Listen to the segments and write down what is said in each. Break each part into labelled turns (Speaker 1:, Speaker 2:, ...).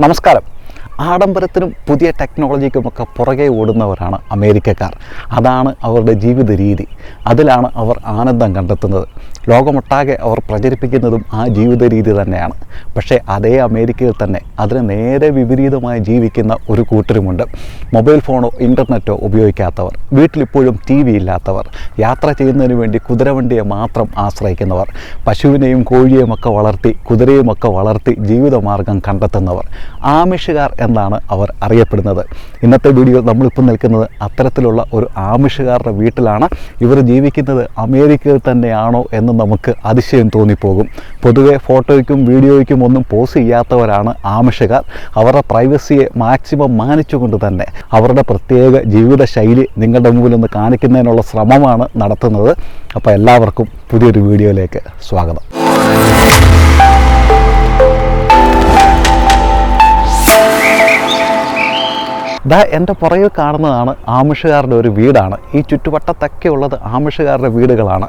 Speaker 1: നമസ്കാരം. ആഡംബരത്തിനും പുതിയ ടെക്നോളജിക്കുമൊക്കെ പുറകെ ഓടുന്നവരാണ് അമേരിക്കക്കാർ. അതാണ് അവരുടെ ജീവിത രീതി അതിലാണ് അവർ ആനന്ദം കണ്ടെത്തുന്നത്. ലോകമൊട്ടാകെ അവർ പ്രചരിപ്പിക്കുന്നതും ആ ജീവിത രീതി തന്നെയാണ്. പക്ഷേ അതേ അമേരിക്കയിൽ തന്നെ അതിന് നേരെ വിപരീതമായി ജീവിക്കുന്ന ഒരു കൂട്ടരുമുണ്ട്. മൊബൈൽ ഫോണോ ഇന്റർനെറ്റോ ഉപയോഗിക്കാത്തവർ വീട്ടിലിപ്പോഴും ടി വി ഇല്ലാത്തവർ യാത്ര ചെയ്യുന്നതിന് വേണ്ടി കുതിരവണ്ടിയെ മാത്രം ആശ്രയിക്കുന്നവർ പശുവിനെയും കോഴിയെയും ഒക്കെ വളർത്തി കുതിരയുമൊക്കെ വളർത്തി ജീവിതമാർഗം കണ്ടെത്തുന്നവർ ആമിഷുകാർ എന്നാണ് അവർ അറിയപ്പെടുന്നത്. ഇന്നത്തെ വീഡിയോ നമ്മളിപ്പോൾ നിൽക്കുന്നത് അത്തരത്തിലുള്ള ഒരു ആമിഷുകാരുടെ വീട്ടിലാണ്. ഇവർ ജീവിക്കുന്നത് അമേരിക്കയിൽ തന്നെയാണോ എന്ന് നമുക്ക് അതിശയം തോന്നിപ്പോകും. പൊതുവെ ഫോട്ടോയ്ക്കും വീഡിയോയ്ക്കും ഒന്നും പോസ് ചെയ്യാത്തവരാണ് ആമിഷകാർ. അവരുടെ പ്രൈവസിയെ മാക്സിമം മാനിച്ചുകൊണ്ട് തന്നെ അവരുടെ പ്രത്യേക ജീവിത ശൈലി നിങ്ങളുടെ മുമ്പിൽ ഒന്ന് കാണിക്കുന്നതിനുള്ള ശ്രമമാണ് നടത്തുന്നത്. അപ്പോൾ എല്ലാവർക്കും പുതിയൊരു വീഡിയോയിലേക്ക് സ്വാഗതം. ദാ എന്റെ പുറകിൽ കാണുന്നതാണ് ആമിഷുകാരുടെ ഒരു വീടാണ്. ഈ ചുറ്റുവട്ടത്തൊക്കെ ഉള്ളത് ആമിഷുകാരുടെ വീടുകളാണ്.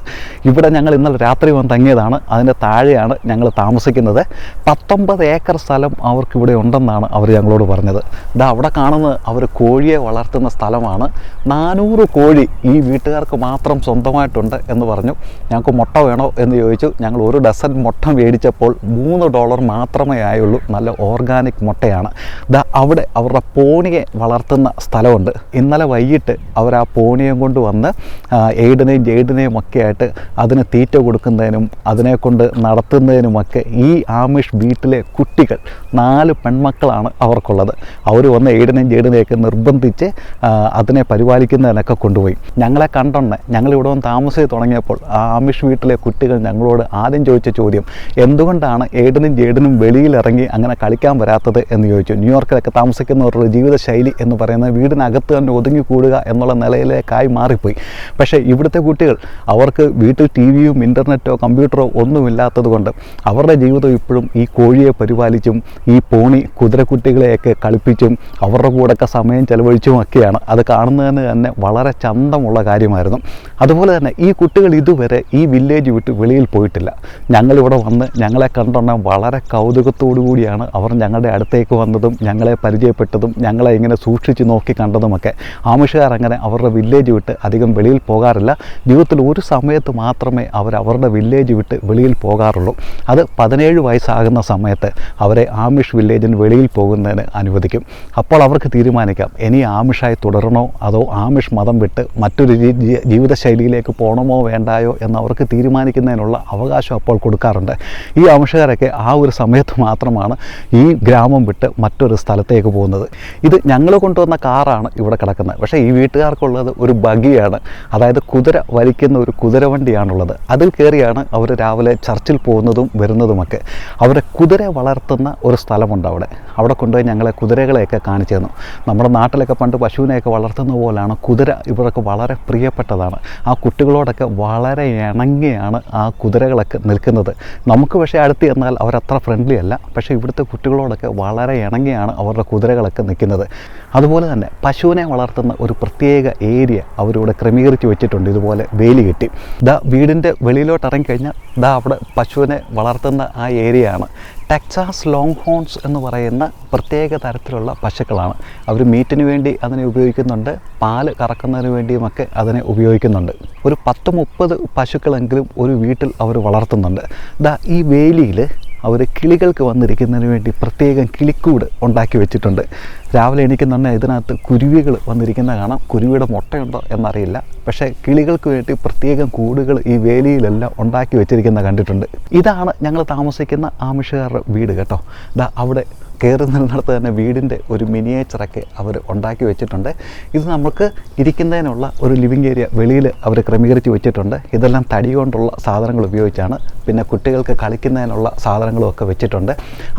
Speaker 1: ഇവിടെ ഞങ്ങൾ ഇന്നലെ രാത്രി വന്ന് തങ്ങിയതാണ്. അതിന്റെ താഴെയാണ് ഞങ്ങൾ താമസിക്കുന്നത്. പത്തൊമ്പത് ഏക്കർ സ്ഥലം അവർക്ക് ഇവിടെ ഉണ്ടെന്നാണ് അവർ ഞങ്ങളോട് പറഞ്ഞത്. ദാ അവിടെ കാണുന്നത് അവർ കോഴിയെ വളർത്തുന്ന സ്ഥലമാണ്. നാനൂറ് കോഴി ഈ വീട്ടുകാർക്ക് മാത്രം സ്വന്തമായിട്ടുണ്ട് എന്ന് പറഞ്ഞു. ഞങ്ങൾക്ക് മുട്ട വേണോ എന്ന് ചോദിച്ചു. ഞങ്ങൾ ഒരു ഡസൻ മുട്ട മേടിച്ചപ്പോൾ മൂന്ന് ഡോളർ മാത്രമേ ആയുള്ളൂ. നല്ല ഓർഗാനിക് മുട്ടയാണ്. ദാ അവിടെ അവരുടെ പോണിയെ വളർത്തുന്ന സ്ഥലമുണ്ട്. ഇന്നലെ വൈകിട്ട് അവർ ആ പോണിയം കൊണ്ട് വന്ന് എയ്ഡിനെയും ജെയ്ഡിനെയും ഒക്കെ ആയിട്ട് അതിന് തീറ്റ കൊടുക്കുന്നതിനും അതിനെ കൊണ്ട് നടത്തുന്നതിനുമൊക്കെ ഈ ആമിഷ് വീട്ടിലെ കുട്ടികൾ നാല് പെൺമക്കളാണ് അവർക്കുള്ളത്. അവർ വന്ന് എയ്ഡിനെയും ജെയ്ഡിനെയൊക്കെ നിർബന്ധിച്ച് അതിനെ പരിപാലിക്കുന്നതിനൊക്കെ കൊണ്ടുപോയി. ഞങ്ങളെ കണ്ടോണ്ട് ഞങ്ങളിവിടെ വന്ന് താമസിച്ച് തുടങ്ങിയപ്പോൾ ആ ആമിഷ് വീട്ടിലെ കുട്ടികൾ ഞങ്ങളോട് ആദ്യം ചോദിച്ച ചോദ്യം എന്തുകൊണ്ടാണ് എയ്ഡിനും ജെയ്ഡിനും വെളിയിലിറങ്ങി അങ്ങനെ കളിക്കാൻ വരാത്തത്? എന്ന് ചോദിച്ചു. ന്യൂയോർക്കിലൊക്കെ താമസിക്കുന്നവരുടെ ജീവിതശൈലി എന്ന് പറയുന്നത് വീടിനകത്ത് തന്നെ ഒതുങ്ങി കൂടുക എന്നുള്ള നിലയിലേക്കായി മാറിപ്പോയി. പക്ഷേ ഇവിടുത്തെ കുട്ടികൾ അവർക്ക് വീട്ടിൽ ടി വിയും ഇന്റർനെറ്റോ കമ്പ്യൂട്ടറോ ഒന്നുമില്ലാത്തത് കൊണ്ട് അവരുടെ ജീവിതം ഇപ്പോഴും ഈ കോഴിയെ പരിപാലിച്ചും ഈ പോണി കുതിരക്കുട്ടികളെയൊക്കെ കളിപ്പിച്ചും അവരുടെ കൂടെയൊക്കെ സമയം ചെലവഴിച്ചും ഒക്കെയാണ് അത് കാണുന്നതിന് തന്നെ വളരെ ചന്തമുള്ള കാര്യമായിരുന്നു. അതുപോലെ തന്നെ ഈ കുട്ടികൾ ഇതുവരെ ഈ വില്ലേജ് വിട്ട് വെളിയിൽ പോയിട്ടില്ല. ഞങ്ങളിവിടെ വന്ന് ഞങ്ങളെ കണ്ടെണ്ണം വളരെ കൗതുകത്തോടു കൂടിയാണ് അവർ ഞങ്ങളുടെ അടുത്തേക്ക് വന്നതും ഞങ്ങളെ പരിചയപ്പെട്ടതും ഞങ്ങളെ ഇങ്ങനെ സൂക്ഷിച്ച് നോക്കി കണ്ടതുമൊക്കെ ആമിഷുകാർ അങ്ങനെ അവരുടെ വില്ലേജ് വിട്ട് അധികം വെളിയിൽ പോകാറില്ല. ജീവിതത്തിൽ ഒരു സമയത്ത് മാത്രമേ അവർ അവരുടെ വില്ലേജ് വിട്ട് വെളിയിൽ പോകാറുള്ളൂ. അത് പതിനേഴ് വയസ്സാകുന്ന സമയത്ത് അവരെ ആമിഷ് വില്ലേജിന് വെളിയിൽ പോകുന്നതിന് അനുവദിക്കും. അപ്പോൾ അവർക്ക് തീരുമാനിക്കാം. ഇനി ആമിഷായി തുടരണോ? അതോ ആമിഷ് മതം വിട്ട് മറ്റൊരു ജീവിതശൈലിയിലേക്ക് പോകണമോ വേണ്ടായോ എന്ന് അവർക്ക് തീരുമാനിക്കുന്നതിനുള്ള അവകാശം അപ്പോൾ കൊടുക്കാറുണ്ട്. ഈ ആമിഷകാരൊക്കെ ആ ഒരു സമയത്ത് മാത്രമാണ് ഈ ഗ്രാമം വിട്ട് മറ്റൊരു സ്ഥലത്തേക്ക് പോകുന്നത്. ഇത് ഞങ്ങൾ കൊണ്ടുവന്ന കാറാണ് ഇവിടെ കിടക്കുന്നത്. പക്ഷേ ഈ വീട്ടുകാർക്കുള്ളത് ഒരു ബഗിയാണ്. അതായത് കുതിര വലിക്കുന്ന ഒരു കുതിരവണ്ടിയാണുള്ളത്. അതിൽ കയറിയാണ് അവർ രാവിലെ ചർച്ചിൽ പോകുന്നതും വരുന്നതുമൊക്കെ. അവരെ കുതിര വളർത്തുന്ന ഒരു സ്ഥലമുണ്ട് അവിടെ. അവിടെ കൊണ്ടുപോയി ഞങ്ങളെ കുതിരകളെയൊക്കെ കാണിച്ചു തന്നു. നമ്മുടെ നാട്ടിലൊക്കെ പണ്ട് പശുവിനെയൊക്കെ വളർത്തുന്ന പോലെയാണ് കുതിര ഇവരൊക്കെ വളരെ പ്രിയപ്പെട്ടതാണ്. ആ കുട്ടികളോടൊക്കെ വളരെ ഇണങ്ങിയാണ് ആ കുതിരകളൊക്കെ നിൽക്കുന്നത്. നമുക്ക് പക്ഷേ അടുത്ത് ചെന്നാൽ അവരത്ര ഫ്രണ്ട്ലി അല്ല. പക്ഷേ ഇവിടുത്തെ കുട്ടികളോടൊക്കെ വളരെ ഇണങ്ങിയാണ് അവരുടെ കുതിരകളൊക്കെ നിൽക്കുന്നത്. അതുപോലെ തന്നെ പശുവിനെ വളർത്തുന്ന ഒരു പ്രത്യേക ഏരിയ അവരിവിടെ ക്രമീകരിച്ച് വെച്ചിട്ടുണ്ട്. ഇതുപോലെ വേലി കെട്ടി. ദാ വീടിന്റെ വെളിയിലോട്ട് ഇറങ്ങിക്കഴിഞ്ഞാൽ ദാ അവിടെ പശുവിനെ വളർത്തുന്ന ആ ഏരിയയാണ്. ടെക്സാസ് ലോങ് ഹോൺസ് എന്ന് പറയുന്ന പ്രത്യേക തരത്തിലുള്ള പശുക്കളാണ്. അവർ മീറ്റിന് വേണ്ടി അതിനെ ഉപയോഗിക്കുന്നുണ്ട് പാൽ കറക്കുന്നതിന് വേണ്ടിയുമൊക്കെ അതിനെ ഉപയോഗിക്കുന്നുണ്ട്. ഒരു പത്ത് മുപ്പത് പശുക്കളെങ്കിലും ഒരു വീട്ടിൽ അവർ വളർത്തുന്നുണ്ട്. ദാ ഈ വേലിയിൽ അവർ കിളികൾക്ക് വന്നിരിക്കുന്നതിന് വേണ്ടി പ്രത്യേകം കിളിക്കൂട് ഉണ്ടാക്കി വെച്ചിട്ടുണ്ട്. രാവിലെ എണീക്കുന്നുണ്ടെ ഇതിനകത്ത് കുരുവികൾ വന്നിരിക്കുന്ന കാണാം. കുരുവിയുടെ മുട്ടയുണ്ടോ എന്നറിയില്ല. പക്ഷേ കിളികൾക്ക് വേണ്ടി പ്രത്യേകം കൂടുകൾ ഈ വേലിയിലെല്ലാം ഉണ്ടാക്കി വെച്ചിരിക്കുന്ന കണ്ടിട്ടുണ്ട്. ഇതാണ് ഞങ്ങൾ താമസിക്കുന്ന ആമിഷുകാരുടെ വീട് കേട്ടോ. ദാ അവിടെ കയറുന്നിടത്ത് തന്നെ വീടിന്റെ ഒരു മിനിയേച്ചറൊക്കെ അവർ ഉണ്ടാക്കി വെച്ചിട്ടുണ്ട്. ഇത് നമുക്ക് ഇരിക്കുന്നതിനുള്ള ഒരു ലിവിങ് ഏരിയ വെളിയിൽ അവർ ക്രമീകരിച്ച് വെച്ചിട്ടുണ്ട്. ഇതെല്ലാം തടി കൊണ്ടുള്ള സാധനങ്ങൾ ഉപയോഗിച്ചാണ്. പിന്നെ കുട്ടികൾക്ക് കളിക്കുന്നതിനുള്ള സാധനങ്ങളും ഒക്കെ വെച്ചിട്ടുണ്ട്.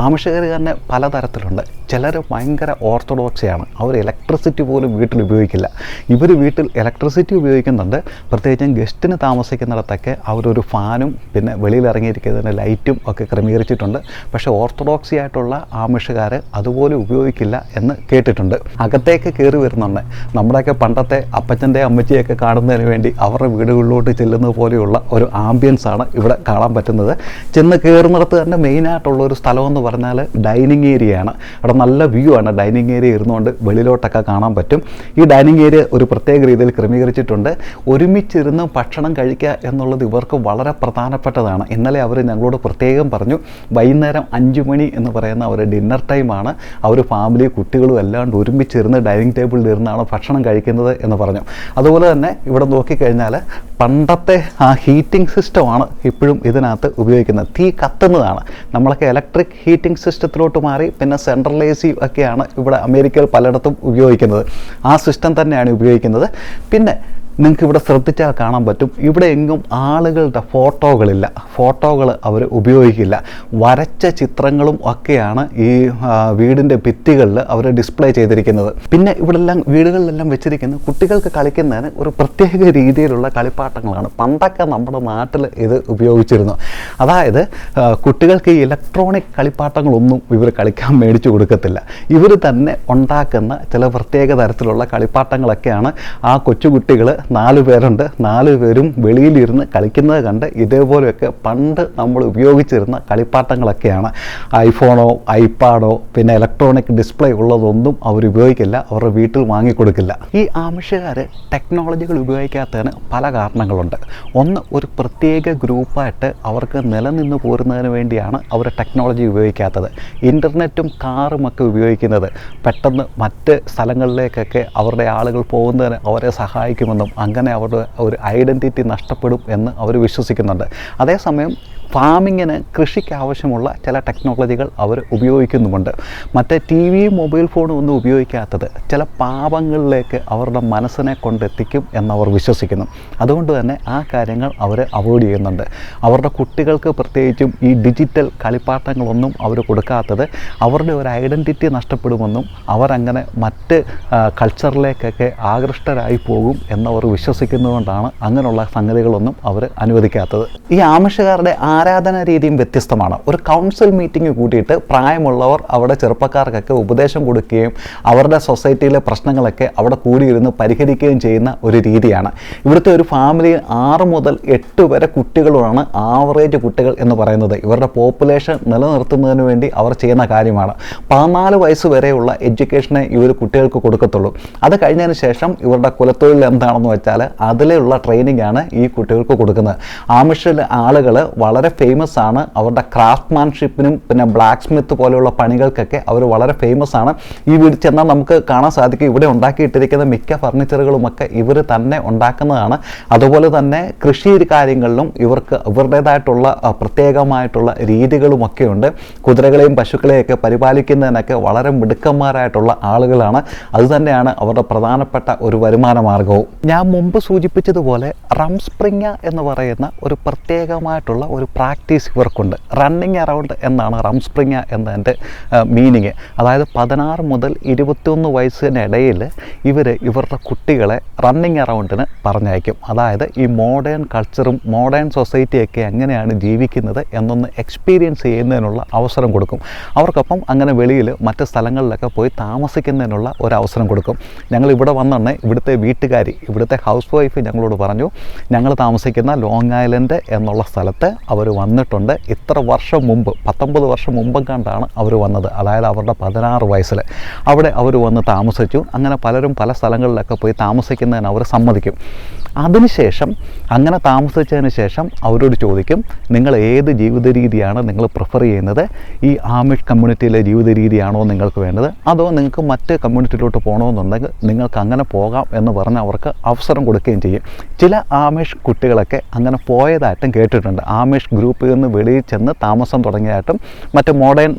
Speaker 1: ആമിഷകർ തന്നെ പലതരത്തിലുണ്ട്. ചിലർ ഭയങ്കര ഓർത്തഡോക്സിയാണ് അവർ ഇലക്ട്രിസിറ്റി പോലും വീട്ടിൽ ഉപയോഗിക്കില്ല. ഇവർ വീട്ടിൽ ഇലക്ട്രിസിറ്റി ഉപയോഗിക്കുന്നുണ്ട്. പ്രത്യേകിച്ചും ഗസ്റ്റിന് താമസിക്കുന്നിടത്തൊക്കെ അവരൊരു ഫാനും പിന്നെ വെളിയിൽ ഇറങ്ങിയിരിക്കുന്നതിന് ലൈറ്റും ഒക്കെ ക്രമീകരിച്ചിട്ടുണ്ട്. പക്ഷേ ഓർത്തഡോക്സി ആയിട്ടുള്ള ആമിഷുകാർ അതുപോലെ ഉപയോഗിക്കില്ല എന്ന് കേട്ടിട്ടുണ്ട്. അകത്തേക്ക് കയറി വരുന്നുണ്ട് നമ്മുടെയൊക്കെ പണ്ടത്തെ അപ്പച്ചന്റെ അമ്മച്ചിയൊക്കെ കാണുന്നതിന് വേണ്ടി അവരുടെ വീടുകളിലോട്ട് ചെല്ലുന്നത് പോലെയുള്ള ഒരു ആംബിയൻസ് ആണ് ഇവിടെ കാണാൻ പറ്റുന്നത്. ചെന്ന് കയറുന്നിടത്ത് തന്നെ മെയിനായിട്ടുള്ള ഒരു സ്ഥലമെന്ന് പറഞ്ഞാൽ ഡൈനിങ് ഏരിയയാണ് അവിടെ നല്ല വ്യൂ ആണ്. ഡൈനിങ് ഏരിയ ഇരുന്നുകൊണ്ട് വെളിയിലോട്ടൊക്കെ കാണാൻ പറ്റും. ഈ ഡൈനിങ് ഏരിയ ഒരു പ്രത്യേക രീതിയിൽ ക്രമീകരിച്ചിട്ടുണ്ട്. ഒരുമിച്ചിരുന്ന് ഭക്ഷണം കഴിക്കുക എന്നുള്ളത് ഇവർക്ക് വളരെ പ്രധാനപ്പെട്ടതാണ്. ഇന്നലെ അവർ ഞങ്ങളോട് പ്രത്യേകം പറഞ്ഞു വൈകുന്നേരം അഞ്ച് മണി എന്ന് പറയുന്ന ഒരു ഡിന്നർ ടൈമാണ് അവർ ഫാമിലി കുട്ടികളും എല്ലാം ഒരുമിച്ചിരുന്ന് ഡൈനിങ് ടേബിളിൽ ഇരുന്നാണ് ഭക്ഷണം കഴിക്കുന്നത് എന്ന് പറഞ്ഞു. അതുപോലെ തന്നെ ഇവിടെ നോക്കിക്കഴിഞ്ഞാൽ പണ്ടത്തെ ആ ഹീറ്റിംഗ് സിസ്റ്റമാണ് ഇപ്പോഴും ഇതിനകത്ത് ഉപയോഗിക്കുന്നത്. തീ കത്തുന്നതാണ്. നമ്മളൊക്കെ ഇലക്ട്രിക് ഹീറ്റിംഗ് സിസ്റ്റത്തിലോട്ട് മാറി പിന്നെ സെൻട്രൽ എ സി ഒക്കെയാണ് ഇവിടെ അമേരിക്കയിൽ പലയിടത്തും ഉപയോഗിക്കുന്നത്. ആ സിസ്റ്റം തന്നെയാണ് ഉപയോഗിക്കുന്നത്. പിന്നെ നിങ്ങൾക്ക് ഇവിടെ ശ്രദ്ധിച്ചാൽ കാണാൻ പറ്റും. ഇവിടെ എങ്ങും ആളുകളുടെ ഫോട്ടോകളില്ല. ഫോട്ടോകൾ അവർ ഉപയോഗിക്കില്ല. വരച്ച ചിത്രങ്ങളും ഒക്കെയാണ് ഈ വീടിന്റെ ഭിത്തികളിൽ അവർ ഡിസ്പ്ലേ ചെയ്തിരിക്കുന്നത്. പിന്നെ ഇവിടെ എല്ലാം വീടുകളിലെല്ലാം വെച്ചിരിക്കുന്ന കുട്ടികൾക്ക് കളിക്കുന്നതിന് ഒരു പ്രത്യേക രീതിയിലുള്ള കളിപ്പാട്ടങ്ങളാണ്. പണ്ടൊക്കെ നമ്മുടെ നാട്ടിൽ ഇത് ഉപയോഗിച്ചിരുന്നു. അതായത് കുട്ടികൾക്ക് ഈ ഇലക്ട്രോണിക് കളിപ്പാട്ടങ്ങളൊന്നും ഇവർ കളിക്കാൻ മേടിച്ചു കൊടുക്കത്തില്ല. ഇവർ തന്നെ ഉണ്ടാക്കുന്ന ചില പ്രത്യേക തരത്തിലുള്ള കളിപ്പാട്ടങ്ങളൊക്കെയാണ് ആ കൊച്ചുകുട്ടികൾ നാല് പേരുണ്ട്. നാല് പേരും വെളിയിലിരുന്ന് കളിക്കുന്നത് കണ്ട് ഇതേപോലെയൊക്കെ പണ്ട് നമ്മൾ ഉപയോഗിച്ചിരുന്ന കളിപ്പാട്ടങ്ങളൊക്കെയാണ്. ഐഫോണോ ഐപാഡോ പിന്നെ ഇലക്ട്രോണിക് ഡിസ്പ്ലേ ഉള്ളതൊന്നും അവർ ഉപയോഗിക്കില്ല. അവരുടെ വീട്ടിൽ വാങ്ങിക്കൊടുക്കില്ല. ഈ ആമിഷകാർ ടെക്നോളജികൾ ഉപയോഗിക്കാത്തതിന് പല കാരണങ്ങളുണ്ട്. ഒന്ന് ഒരു പ്രത്യേക ഗ്രൂപ്പായിട്ട് അവർക്ക് നിലനിന്ന് പോരുന്നതിന് വേണ്ടിയാണ് അവർ ടെക്നോളജി ഉപയോഗിക്കാത്തത്. ഇന്റർനെറ്റും കാറും ഒക്കെ ഉപയോഗിക്കുന്നത്. പെട്ടെന്ന് മറ്റ് സ്ഥലങ്ങളിലേക്കൊക്കെ അവരുടെ ആളുകൾ പോകുന്നതിന് അവരെ സഹായിക്കുമെന്നും അങ്ങനെ അവരുടെ ഒരു ഐഡന്റിറ്റി നഷ്ടപ്പെടും എന്ന് അവർ വിശ്വസിക്കുന്നുണ്ട്. അതേസമയം ഫാമിങ്ങിന് കൃഷിക്ക് ആവശ്യമുള്ള ചില ടെക്നോളജികൾ അവർ ഉപയോഗിക്കുന്നുമുണ്ട്. മറ്റേ ടി വിയും മൊബൈൽ ഫോണും ഒന്നും ഉപയോഗിക്കാത്തത് ചില പാപങ്ങളിലേക്ക് അവരുടെ മനസ്സിനെ കൊണ്ടെത്തിക്കും എന്നവർ വിശ്വസിക്കുന്നു. അതുകൊണ്ട് തന്നെ ആ കാര്യങ്ങൾ അവർ അവോയ്ഡ് ചെയ്യുന്നുണ്ട്. അവരുടെ കുട്ടികൾക്ക് പ്രത്യേകിച്ചും ഈ ഡിജിറ്റൽ കളിപ്പാട്ടങ്ങളൊന്നും അവർ കൊടുക്കാത്തത് അവരുടെ ഒരു ഐഡന്റിറ്റി നഷ്ടപ്പെടുമെന്നും അവരങ്ങനെ മറ്റ് ആ, കൾച്ചറിലേക്കൊക്കെ ആകൃഷ്ടരായി പോകും എന്നവർ വിശ്വസിക്കുന്നതുകൊണ്ടാണ് അങ്ങനെയുള്ള സംഗതികളൊന്നും അവർ അനുവദിക്കാത്തത്. ഈ ആമിഷകാരുടെ ആരാധന രീതിയും വ്യത്യസ്തമാണ്. ഒരു കൗൺസിൽ മീറ്റിംഗ് കൂട്ടിയിട്ട് പ്രായമുള്ളവർ അവിടെ ചെറുപ്പക്കാർക്കൊക്കെ ഉപദേശം കൊടുക്കുകയും അവരുടെ സൊസൈറ്റിയിലെ പ്രശ്നങ്ങളൊക്കെ അവിടെ കൂടിയിരുന്ന് പരിഹരിക്കുകയും ചെയ്യുന്ന ഒരു രീതിയാണ്. ഇവിടുത്തെ ഒരു ഫാമിലി ആറ് മുതൽ എട്ട് വരെ കുട്ടികളുമാണ് ആവറേജ് കുട്ടികൾ എന്ന് പറയുന്നത്. ഇവരുടെ പോപ്പുലേഷൻ നിലനിർത്തുന്നതിന് വേണ്ടി അവർ ചെയ്യുന്ന കാര്യമാണ്. പതിനാല് വയസ്സ് വരെയുള്ള എഡ്യൂക്കേഷനെ ഇവർ കുട്ടികൾക്ക് കൊടുക്കത്തുള്ളൂ. അത് കഴിഞ്ഞതിന് ശേഷം ഇവരുടെ കുലത്തൊഴിൽ എന്താണെന്ന് വെച്ചാൽ അതിലുള്ള ട്രെയിനിങ് ആണ് ഈ കുട്ടികൾക്ക് കൊടുക്കുന്നത്. ആമിഷിലെ ആളുകൾ വളരെ ഫേമസ് ആണ്. അവരുടെ ക്രാഫ്റ്റ്മാൻഷിപ്പിനും പിന്നെ ബ്ലാക്ക് സ്മിത്ത് പോലെയുള്ള പണികൾക്കൊക്കെ അവർ വളരെ ഫേമസ് ആണ്. ഈ വീട്ടിൽ ചെന്നാൽ നമുക്ക് കാണാൻ സാധിക്കും. ഇവിടെ ഉണ്ടാക്കിയിട്ടിരിക്കുന്ന മിക്ക ഫർണിച്ചറുകളുമൊക്കെ ഇവർ തന്നെ ഉണ്ടാക്കുന്നതാണ്. അതുപോലെ തന്നെ കൃഷി കാര്യങ്ങളിലും ഇവർക്ക് ഇവരുടേതായിട്ടുള്ള പ്രത്യേകമായിട്ടുള്ള രീതികളുമൊക്കെ ഉണ്ട്. കുതിരകളെയും പശുക്കളെയൊക്കെ പരിപാലിക്കുന്നതിനൊക്കെ വളരെ മിടുക്കന്മാരായിട്ടുള്ള ആളുകളാണ്. അതുതന്നെയാണ് അവരുടെ പ്രധാനപ്പെട്ട ഒരു വരുമാന മാർഗവും. ഞാൻ മുമ്പ് സൂചിപ്പിച്ചതുപോലെ റംസ്പ്രിങ്ങ എന്ന് പറയുന്ന ഒരു പ്രത്യേകമായിട്ടുള്ള ഒരു പ്രാക്ടീസ് ഇവർക്കുണ്ട്. റണ്ണിങ് അറൗണ്ട് എന്നാണ് റംസ്പ്രിങ്ങ എന്നതിന്റെ മീനിങ് അതായത് പതിനാറ് മുതൽ ഇരുപത്തിയൊന്ന് വയസ്സിനിടയിൽ ഇവർ ഇവരുടെ കുട്ടികളെ റണ്ണിങ് അറൗണ്ടിന് പറഞ്ഞയക്കും. അതായത് ഈ മോഡേൺ കൾച്ചറും മോഡേൺ സൊസൈറ്റിയൊക്കെ എങ്ങനെയാണ് ജീവിക്കുന്നത് എന്നൊന്ന് എക്സ്പീരിയൻസ് ചെയ്യുന്നതിനുള്ള അവസരം കൊടുക്കും. അവർക്കൊപ്പം അങ്ങനെ വെളിയിൽ മറ്റ് സ്ഥലങ്ങളിലൊക്കെ പോയി താമസിക്കുന്നതിനുള്ള ഒരു അവസരം കൊടുക്കും. ഞങ്ങൾ ഇവിടെ വന്നെണ്ണെ ഇവിടുത്തെ വീട്ടുകാരി ഇവിടുത്തെ ഹൗസ് വൈഫ് ഞങ്ങളോട് പറഞ്ഞു ഞങ്ങൾ താമസിക്കുന്ന ലോങ് ഐലൻഡ് എന്നുള്ള സ്ഥലത്ത് അവർ വന്നിട്ടുണ്ട്. ഇത്ര വർഷം മുമ്പ് പത്തൊമ്പത് വർഷം മുമ്പ് കണ്ടാണ് അവർ വന്നത്. അതായത് അവരുടെ പതിനാറ് വയസ്സിൽ അവിടെ അവർ വന്ന് താമസിച്ചു. അങ്ങനെ പലരും പല സ്ഥലങ്ങളിലൊക്കെ പോയി താമസിക്കുന്നതിന് അവർ സമ്മതിക്കും. അതിനുശേഷം അങ്ങനെ താമസിച്ചതിന് ശേഷം അവരോട് ചോദിക്കും നിങ്ങൾ ഏത് ജീവിത രീതിയാണ് നിങ്ങൾ പ്രിഫർ ചെയ്യുന്നത്? ഈ ആമിഷ് കമ്മ്യൂണിറ്റിയിലെ ജീവിത രീതിയാണോ നിങ്ങൾക്ക് വേണ്ടത്? അതോ നിങ്ങൾക്ക് മറ്റ് കമ്മ്യൂണിറ്റിയിലോട്ട് പോകണമെന്നുണ്ടെങ്കിൽ നിങ്ങൾക്ക് അങ്ങനെ പോകാം എന്ന് പറഞ്ഞ് അവർക്ക് അവസരം കൊടുക്കുകയും ചെയ്യും. ചില ആമിഷ് കുട്ടികളൊക്കെ അങ്ങനെ പോയതായിട്ടും കേട്ടിട്ടുണ്ട്. ആമിഷ് ഗ്രൂപ്പിൽ നിന്ന് വെളിയിൽ ചെന്ന് താമസം തുടങ്ങിയതായിട്ടും മറ്റ് മോഡേൺ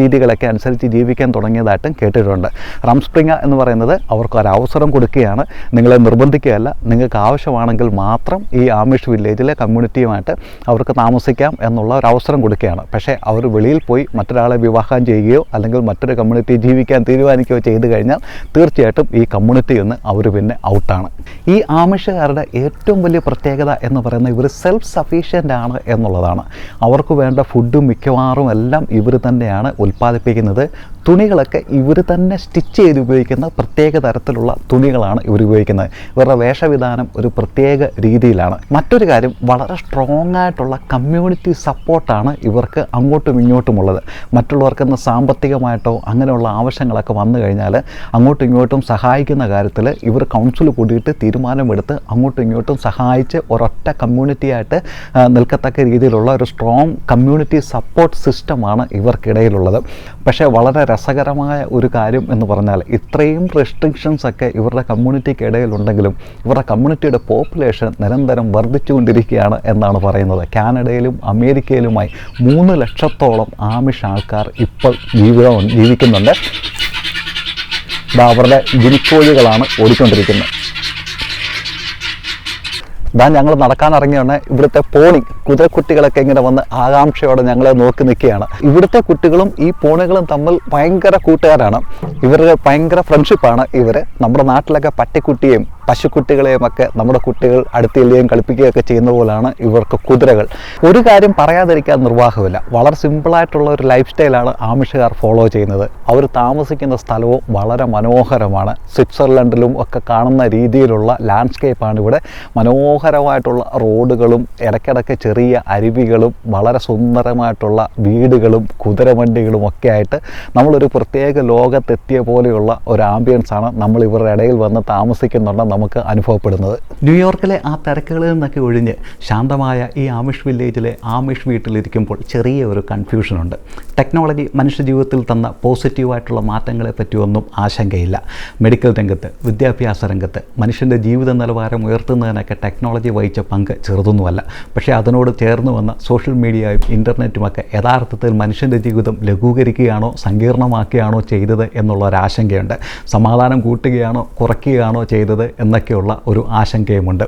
Speaker 1: രീതികളൊക്കെ അനുസരിച്ച് ജീവിക്കാൻ തുടങ്ങിയതായിട്ടും കേട്ടിട്ടുണ്ട്. റംസ്പ്രിങ്ങ എന്ന് പറയുന്നത് അവർക്ക് അവസരം കൊടുക്കുകയാണ്. നിങ്ങളെ നിർബന്ധിക്കുകയല്ല. നിങ്ങൾക്ക് ആവശ്യമാണെങ്കിൽ മാത്രം ഈ ആമിഷ് വില്ലേജിലെ കമ്മ്യൂണിറ്റിയുമായിട്ട് അവർക്ക് താമസിക്കാം എന്നുള്ള ഒരു അവസരം കൊടുക്കുകയാണ്. പക്ഷേ അവർ വെളിയിൽ പോയി മറ്റൊരാളെ വിവാഹം ചെയ്യുകയോ അല്ലെങ്കിൽ മറ്റൊരു കമ്മ്യൂണിറ്റി ജീവിക്കാൻ തീരുമാനിക്കുകയോ ചെയ്തു കഴിഞ്ഞാൽ തീർച്ചയായിട്ടും ഈ കമ്മ്യൂണിറ്റിയിൽ നിന്ന് അവർ പിന്നെ ഔട്ടാണ്. ഈ ആമിഷുകാരുടെ ഏറ്റവും വലിയ പ്രത്യേകത എന്ന് പറയുന്നത് ഇവർ സെൽഫ് സഫീഷ്യന്റ് ആണ് എന്നുള്ളതാണ്. എന്നുള്ളതാണ് അവർക്ക് വേണ്ട ഫുഡും മിക്കവാറും എല്ലാം ഇവർ തന്നെയാണ് ഉൽപ്പാദിപ്പിക്കുന്നത്. തുണികളൊക്കെ ഇവർ തന്നെ സ്റ്റിച്ച് ചെയ്ത് ഉപയോഗിക്കുന്ന പ്രത്യേക തരത്തിലുള്ള തുണികളാണ് ഇവർ ഉപയോഗിക്കുന്നത്. ഇവരുടെ വേഷവിധാനം ഒരു പ്രത്യേക രീതിയിലാണ്. മറ്റൊരു കാര്യം വളരെ സ്ട്രോങ് ആയിട്ടുള്ള കമ്മ്യൂണിറ്റി സപ്പോർട്ടാണ് ഇവർക്ക് അങ്ങോട്ടും ഇങ്ങോട്ടുമുള്ളത് മറ്റുള്ളവർക്കെന്ന് സാമ്പത്തികമായിട്ടോ അങ്ങനെയുള്ള ആവശ്യങ്ങളൊക്കെ വന്നു കഴിഞ്ഞാൽ അങ്ങോട്ടും ഇങ്ങോട്ടും സഹായിക്കുന്ന കാര്യത്തിൽ ഇവർ കൗൺസിൽ കൂടിയിട്ട് തീരുമാനമെടുത്ത് അങ്ങോട്ടും ഇങ്ങോട്ടും സഹായിച്ച് ഒരൊറ്റ കമ്മ്യൂണിറ്റിയായിട്ട് നിൽക്കത്തക്ക നിൽക്കത്തക്ക രീതിയിലുള്ള ഒരു സ്ട്രോങ് കമ്മ്യൂണിറ്റി സപ്പോർട്ട് സിസ്റ്റമാണ് ഇവർക്കിടയിലുള്ളത്. പക്ഷേ വളരെ രസകരമായ ഒരു കാര്യം എന്ന് പറഞ്ഞാൽ ഇത്രയും റെസ്ട്രിക്ഷൻസ് ഒക്കെ ഇവരുടെ കമ്മ്യൂണിറ്റിക്ക് ഇടയിലുണ്ടെങ്കിലും ഇവരുടെ കമ്മ്യൂണിറ്റിയുടെ പോപ്പുലേഷൻ നിരന്തരം വർദ്ധിച്ചുകൊണ്ടിരിക്കുകയാണ് എന്നാണ് പറയുന്നത്. കാനഡയിലും അമേരിക്കയിലുമായി മൂന്ന് ലക്ഷത്തോളം ആമിഷ് ആൾക്കാർ ഇപ്പോൾ ജീവിതം ജീവിക്കുന്നുണ്ട്. അവരുടെ ഗിനിക്കോഴികളാണ് ഓടിക്കൊണ്ടിരിക്കുന്നത്. ഇതാ ഞങ്ങൾ നടക്കാൻ ഇറങ്ങിയാണ്. ഇവിടുത്തെ പോണി കുതിരക്കുട്ടികളൊക്കെ ഇങ്ങനെ വന്ന് ആകാംക്ഷയോടെ ഞങ്ങളെ നോക്കി നിൽക്കുകയാണ്. ഇവിടുത്തെ കുട്ടികളും ഈ പോണികളും തമ്മിൽ ഭയങ്കര കൂട്ടുകാരാണ്. ഇവരുടെ ഭയങ്കര ഫ്രണ്ട്ഷിപ്പാണ് ഇവർ നമ്മുടെ നാട്ടിലൊക്കെ പട്ടിക്കുട്ടിയെയും പശുക്കുട്ടികളെയും ഒക്കെ നമ്മുടെ കുട്ടികൾ അടുത്തില്ലേയും കളിപ്പിക്കുകയൊക്കെ ചെയ്യുന്ന പോലെയാണ് ഇവർക്ക് കുതിരകൾ. ഒരു കാര്യം പറയാതിരിക്കാൻ നിർവാഹമില്ല. വളരെ സിമ്പിളായിട്ടുള്ള ഒരു ലൈഫ് സ്റ്റൈലാണ് ആമിഷുകാർ ഫോളോ ചെയ്യുന്നത്. അവർ താമസിക്കുന്ന സ്ഥലവും വളരെ മനോഹരമാണ്. സ്വിറ്റ്സർലൻഡിലും ഒക്കെ കാണുന്ന രീതിയിലുള്ള ലാൻഡ്സ്കേപ്പാണ് ഇവിടെ മനോഹരമായിട്ടുള്ള റോഡുകളും ഇടയ്ക്കിടയ്ക്ക് ചെറിയ അരുവികളും വളരെ സുന്ദരമായിട്ടുള്ള വീടുകളും കുതിരവണ്ടികളും ഒക്കെ ആയിട്ട് നമ്മളൊരു പ്രത്യേക ലോകത്തെത്തിയ പോലെയുള്ള ഒരു ആംബിയൻസ് ആണ് നമ്മൾ ഇവരുടെ ഇടയിൽ വന്ന് താമസിക്കുന്നുണ്ട് നമുക്ക് അനുഭവപ്പെടുന്നത്. ന്യൂയോർക്കിലെ ആ തിരക്കുകളിൽ നിന്നൊക്കെ ഒഴിഞ്ഞ് ശാന്തമായ ഈ ആമിഷ് വില്ലേജിലെ ആമിഷ് വീട്ടിലിരിക്കുമ്പോൾ ചെറിയ ഒരു കൺഫ്യൂഷനുണ്ട് ടെക്നോളജി മനുഷ്യ ജീവിതത്തിൽ തന്ന പോസിറ്റീവായിട്ടുള്ള മാറ്റങ്ങളെ പറ്റിയൊന്നും ആശങ്കയില്ല. മെഡിക്കൽ രംഗത്ത് വിദ്യാഭ്യാസ രംഗത്ത് മനുഷ്യന്റെ ജീവിത നിലവാരം ഉയർത്തുന്നതിനൊക്കെ ടെക്നോളജി വഹിച്ച പങ്ക് ചെറുതൊന്നുമല്ല. പക്ഷേ അതിനോട് ചേർന്ന് വന്ന സോഷ്യൽ മീഡിയയും ഇന്റർനെറ്റുമൊക്കെ യഥാർത്ഥത്തിൽ മനുഷ്യന്റെ ജീവിതം ലഘൂകരിക്കുകയാണോ സങ്കീർണമാക്കുകയാണോ ചെയ്തത് എന്നുള്ള ഒരു ആശങ്കയുണ്ട്. സമാധാനം കൂട്ടുകയാണോ കുറയ്ക്കുകയാണോ ചെയ്തത് എന്നൊക്കെയുള്ള ഒരു ആശങ്കയുമുണ്ട്.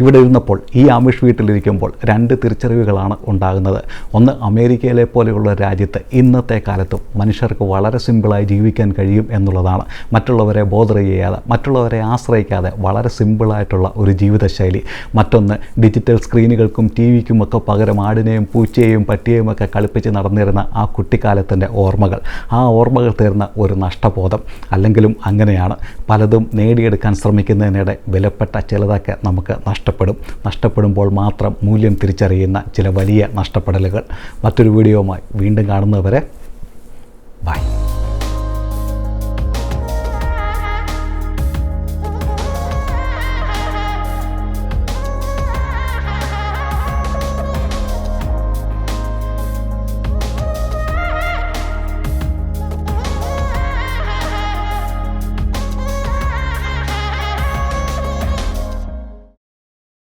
Speaker 1: ഇവിടെ ഇരുന്നപ്പോൾ ഈ ആമിഷ് വീട്ടിലിരിക്കുമ്പോൾ രണ്ട് തിരിച്ചറിവുകളാണ് ഉണ്ടാകുന്നത്. ഒന്ന് അമേരിക്കയിലെ പോലെയുള്ള രാജ്യത്ത് ഇന്നത്തെ കാലത്തും മനുഷ്യർക്ക് വളരെ സിമ്പിളായി ജീവിക്കാൻ കഴിയും എന്നുള്ളതാണ്. മറ്റുള്ളവരെ ബോധർ ചെയ്യാതെ മറ്റുള്ളവരെ ആശ്രയിക്കാതെ വളരെ സിമ്പിളായിട്ടുള്ള ഒരു ജീവിതശൈലി. മറ്റൊന്ന് ഡിജിറ്റൽ സ്ക്രീനുകൾക്കും ടി വിക്കുമൊക്കെ പകരം ആടിനെയും പൂച്ചയെയും പട്ടിയെയും ഒക്കെ കളിപ്പിച്ച് നടന്നിരുന്ന ആ കുട്ടിക്കാലത്തിന്റെ ഓർമ്മകൾ. ആ ഓർമ്മകൾ തീർന്ന ഒരു നഷ്ടബോധം. അല്ലെങ്കിലും അങ്ങനെയാണ്. പലതും നേടിയെടുക്കാൻ ശ്രമിക്കുന്നതിനിടെ വിലപ്പെട്ട ചിലതൊക്കെ നമുക്ക് നഷ്ടപ്പെടും. നഷ്ടപ്പെടുമ്പോൾ മാത്രം മൂല്യം തിരിച്ചറിയുന്ന ചില വലിയ നഷ്ടപ്പെടലുകൾ. മറ്റൊരു വീഡിയോയുമായി വീണ്ടും കാണുന്നവരെ ബൈ.